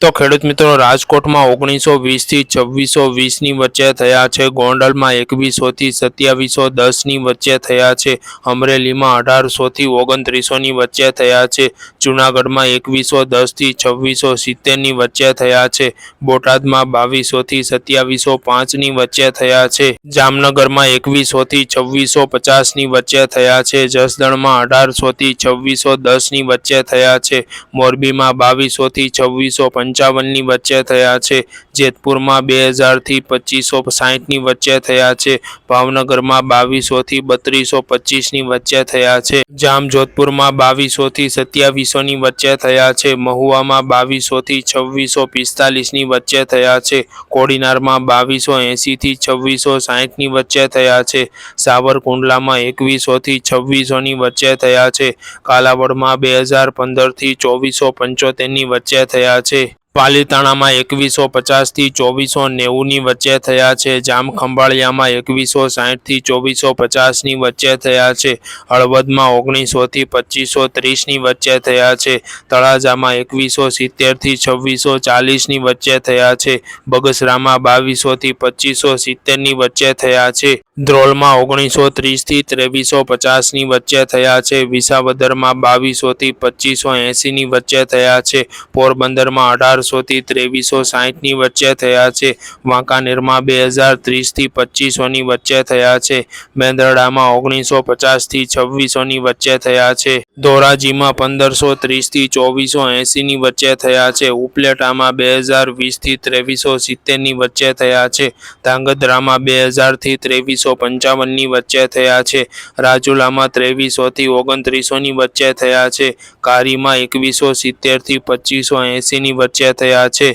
તો ખેડૂત મિત્રો, રાજકોટમાં ઓગણીસો વીસથી છવ્વીસો વીસની વચ્ચે થયા છે. ગોંડલમાં એકવીસોથી સત્યાવીસો દસની વચ્ચે થયા છે. અમરેલીમાં અઢારસોથી ઓગણત્રીસોની વચ્ચે થયા છે. જુનાગઢમાં એકવીસો દસથી છવ્વીસો સિત્તેરની વચ્ચે થયા છે. બોટાદમાં બાવીસોથી સત્યાવીસો પાંચની વચ્ચે થયા છે. જામનગરમાં એકવીસોથી છવ્વીસો પચાસની વચ્ચે થયા છે. જસદણમાં અઢારસોથી છવ્વીસો દસની વચ્ચે થયા છે. મોરબીમાં બાવીસોથી છવ્વીસો પંચાવનની વચ્ચે થયા છે. જેતપુરમાં બે હજારથી પચીસો સાહીઠની વચ્ચે થયા છે. ભાવનગરમાં બાવીસોથી બત્રીસો પચીસની વચ્ચે થયા છે. જામજોધપુરમાં બાવીસોથી સત્યાવીસોની વચ્ચે થયા છે. મહુવામાં બાવીસોથી છવ્વીસો પિસ્તાલીસની વચ્ચે થયા છે. કોડીનારમાં બાવીસો એંસીથી છવ્વીસો સાહીઠની વચ્ચે થયા છે. સાવરકુંડલામાં એકવીસોથી છવ્વીસોની વચ્ચે થયા છે. કાલાવડમાં બે હજાર પંદરથી ચોવીસો પંચોતેરની વચ્ચે થયા છે. પાલીતાણામાં એકવીસો પચાસથી ચોવીસો નેવુંની વચ્ચે થયા છે. જામખંભાળિયામાં એકવીસો સાહીઠથી ચોવીસો પચાસની વચ્ચે થયા છે. હળવદમાં ઓગણીસોથી પચીસો ત્રીસની વચ્ચે થયા છે. તળાજામાં એકવીસો સિત્તેરથી છવ્વીસો ચાલીસની વચ્ચે થયા છે. બગસરામાં બાવીસોથી પચીસો સિત્તેરની વચ્ચે થયા છે. ધ્રોલમાં ઓગણીસો ત્રીસથી ત્રેવીસો પચાસની વચ્ચે થયા છે. વિસાવદરમાં બાવીસોથી પચીસો એંસીની વચ્ચે થયા છે. પોરબંદરમાં અઢારસોથી ત્રેવીસો સાહીઠની વચ્ચે થયા છે. વાંકાનેરમાં બે હજાર ત્રીસથી પચીસોની વચ્ચે થયા છે. મેંદરડામાં ઓગણીસો પચાસથી છવ્વીસોની વચ્ચે થયા છે. ધોરાજીમાં પંદરસો ત્રીસથી ચોવીસો એંશીની વચ્ચે થયા છે. ઉપલેટામાં બે હજાર વીસથી ત્રેવીસો સિત્તેરની વચ્ચે થયા છે. ધાંગધ્રામાં બે હજારથી ત્રેવીસો પંચાવનની વચ્ચે થયા છે. રાજુલામાં ત્રેવીસોથી ઓગણત્રીસોની વચ્ચે થયા છે. કારીમાં એકવીસો સિત્તેરથી પચીસો એંશીની વચ્ચે થયા છે.